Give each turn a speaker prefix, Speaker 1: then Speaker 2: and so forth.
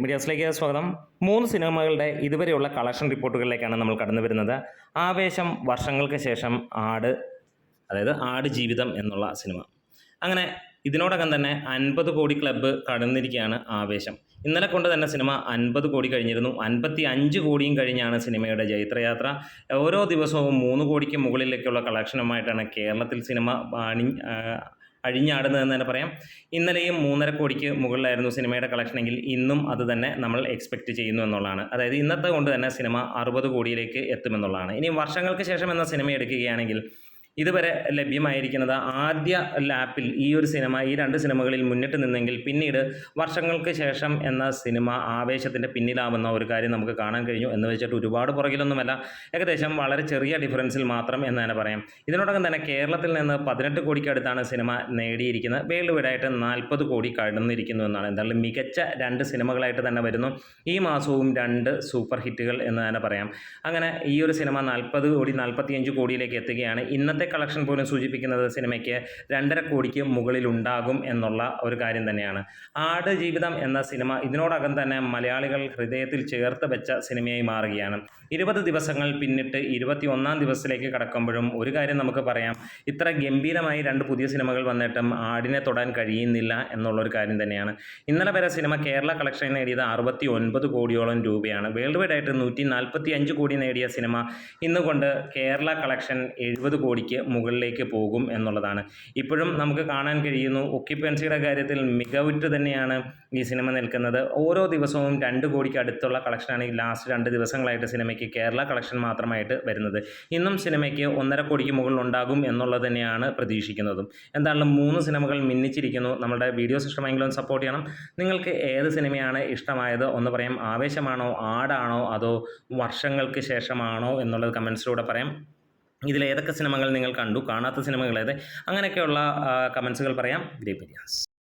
Speaker 1: മീഡിയാസിലേക്ക് സ്വാഗതം. മൂന്ന് സിനിമകളുടെ ഇതുവരെയുള്ള കളക്ഷൻ റിപ്പോർട്ടുകളിലേക്കാണ് നമ്മൾ കടന്നു വരുന്നത്. ആവേശം വർഷങ്ങൾക്ക് ശേഷം ആട് അതായത് ആട് ജീവിതം എന്നുള്ള സിനിമ. അങ്ങനെ ഇതിനോടകം തന്നെ അൻപത് കോടി ക്ലബ്ബ് കടന്നിരിക്കുകയാണ് ആവേശം. ഇന്നലെ കൊണ്ട് തന്നെ സിനിമ അൻപത് കോടി കഴിഞ്ഞിരുന്നു. അൻപത്തി അഞ്ച് കോടിയും കഴിഞ്ഞാണ് സിനിമയുടെ ജൈത്രയാത്ര. ഓരോ ദിവസവും മൂന്ന് കോടിക്ക് മുകളിലേക്കുള്ള കളക്ഷനുമായിട്ടാണ് കേരളത്തിൽ സിനിമ അഴിഞ്ഞാടുന്നതെന്ന് തന്നെ പറയാം. ഇന്നലെയും മൂന്നര കോടിക്ക് മുകളിലായിരുന്നു സിനിമയുടെ കളക്ഷനെങ്കിൽ ഇന്നും അത് തന്നെ നമ്മൾ എക്സ്പെക്റ്റ് ചെയ്യുന്നു എന്നുള്ളതാണ്. അതായത് ഇന്നത്തെ കൊണ്ട് തന്നെ സിനിമ അറുപത് കോടിയിലേക്ക് എത്തുമെന്നുള്ളതാണ്. ഇനി വർഷങ്ങൾക്ക് ശേഷം എന്ന സിനിമ എടുക്കുകയാണെങ്കിൽ ഇതുവരെ ലഭ്യമായിരിക്കുന്നത് ആദ്യ ലാപ്പിൽ ഈ ഒരു സിനിമ ഈ രണ്ട് സിനിമകളിൽ മുന്നിട്ട് നിന്നെങ്കിൽ പിന്നീട് വർഷങ്ങൾക്ക് ശേഷം എന്ന സിനിമ ആവേശത്തിന്റെ പിന്നിലാവുന്ന ഒരു കാര്യം നമുക്ക് കാണാൻ കഴിഞ്ഞു എന്ന് വെച്ചിട്ട് ഒരുപാട് പുറകിലൊന്നുമല്ല. ഏകദേശം വളരെ ചെറിയ ഡിഫറൻസിൽ മാത്രം എന്ന് തന്നെ പറയാം. ഇതിനോടകം തന്നെ കേരളത്തിൽ നിന്ന് പതിനെട്ട് കോടിക്ക് അടുത്താണ് സിനിമ നേടിയിരിക്കുന്നത്. വേൾഡ് വൈഡായിട്ട് നാൽപ്പത് കോടി കടന്നിരിക്കുന്നു എന്നാണ്. എന്തായാലും മികച്ച രണ്ട് സിനിമകളായിട്ട് തന്നെ വരുന്നു. ഈ മാസവും രണ്ട് സൂപ്പർ ഹിറ്റുകൾ എന്ന് തന്നെ പറയാം. അങ്ങനെ ഈ ഒരു സിനിമ നാൽപ്പത് കോടി നാൽപ്പത്തിയഞ്ച് കോടിയിലേക്ക് എത്തുകയാണ്. ഇന്നത്തെ കളക്ഷൻ പോലും സൂചിപ്പിക്കുന്നത് സിനിമയ്ക്ക് രണ്ടര കോടിക്ക് മുകളിൽ ഉണ്ടാകും എന്നുള്ള ഒരു കാര്യം തന്നെയാണ്. ആട് ജീവിതം എന്ന സിനിമ ഇതിനോടകം തന്നെ മലയാളികൾ ഹൃദയത്തിൽ ചേർത്ത് വെച്ച സിനിമയായി മാറുകയാണ്. ഇരുപത് ദിവസങ്ങൾ പിന്നിട്ട് ഇരുപത്തി ഒന്നാം ദിവസത്തിലേക്ക് കടക്കുമ്പോഴും ഒരു കാര്യം നമുക്ക് പറയാം. ഇത്ര ഗംഭീരമായി രണ്ട് പുതിയ സിനിമകൾ വന്നിട്ടും ആടിനെ തൊടാൻ കഴിയുന്നില്ല എന്നുള്ളൊരു കാര്യം തന്നെയാണ്. ഇന്നലെ വരെ സിനിമ കേരള കളക്ഷൻ നേടിയത് അറുപത്തി ഒൻപത് കോടിയോളം രൂപയാണ്. വേൾഡ് വൈഡ് ആയിട്ട് നൂറ്റി നാൽപ്പത്തി അഞ്ച് കോടി നേടിയ സിനിമ ഇന്നുകൊണ്ട് കേരള കളക്ഷൻ എഴുപത് കോടിക്ക് മുകളിലേക്ക് പോകും എന്നുള്ളതാണ്. ഇപ്പോഴും നമുക്ക് കാണാൻ കഴിയുന്നു ഒക്യുപ്പൻസിയുടെ കാര്യത്തിൽ മികവുറ്റ് തന്നെയാണ് ഈ സിനിമ നിൽക്കുന്നത്. ഓരോ ദിവസവും രണ്ട് കോടിക്ക് അടുത്തുള്ള കളക്ഷനാണ് ഈ ലാസ്റ്റ് രണ്ട് ദിവസങ്ങളായിട്ട് സിനിമയ്ക്ക് കേരള കളക്ഷൻ മാത്രമായിട്ട് വരുന്നത്. ഇന്നും സിനിമയ്ക്ക് ഒന്നര കോടിക്ക് മുകളിൽ ഉണ്ടാകും എന്നുള്ളത് തന്നെയാണ് പ്രതീക്ഷിക്കുന്നതും. എന്തായാലും മൂന്ന് സിനിമകൾ മിന്നിച്ചിരിക്കുന്നു. നമ്മുടെ വീഡിയോസ് ഇഷ്ടമെങ്കിലും സപ്പോർട്ട് ചെയ്യണം. നിങ്ങൾക്ക് ഏത് സിനിമയാണ് ഇഷ്ടമായത്? ഒന്ന് പറയാം. ആവേശമാണോ? ആടാണോ? അതോ വർഷങ്ങൾക്ക് ശേഷമാണോ? എന്നുള്ളത് കമൻസിലൂടെ പറയാം. ഇതിൽ ഏതൊക്കെ സിനിമകൾ നിങ്ങൾ കണ്ടു? കാണാത്ത സിനിമകൾ ഏത്? അങ്ങനെയൊക്കെയുള്ള കമൻസുകൾ പറയാം. ഗ്രേറ്റ്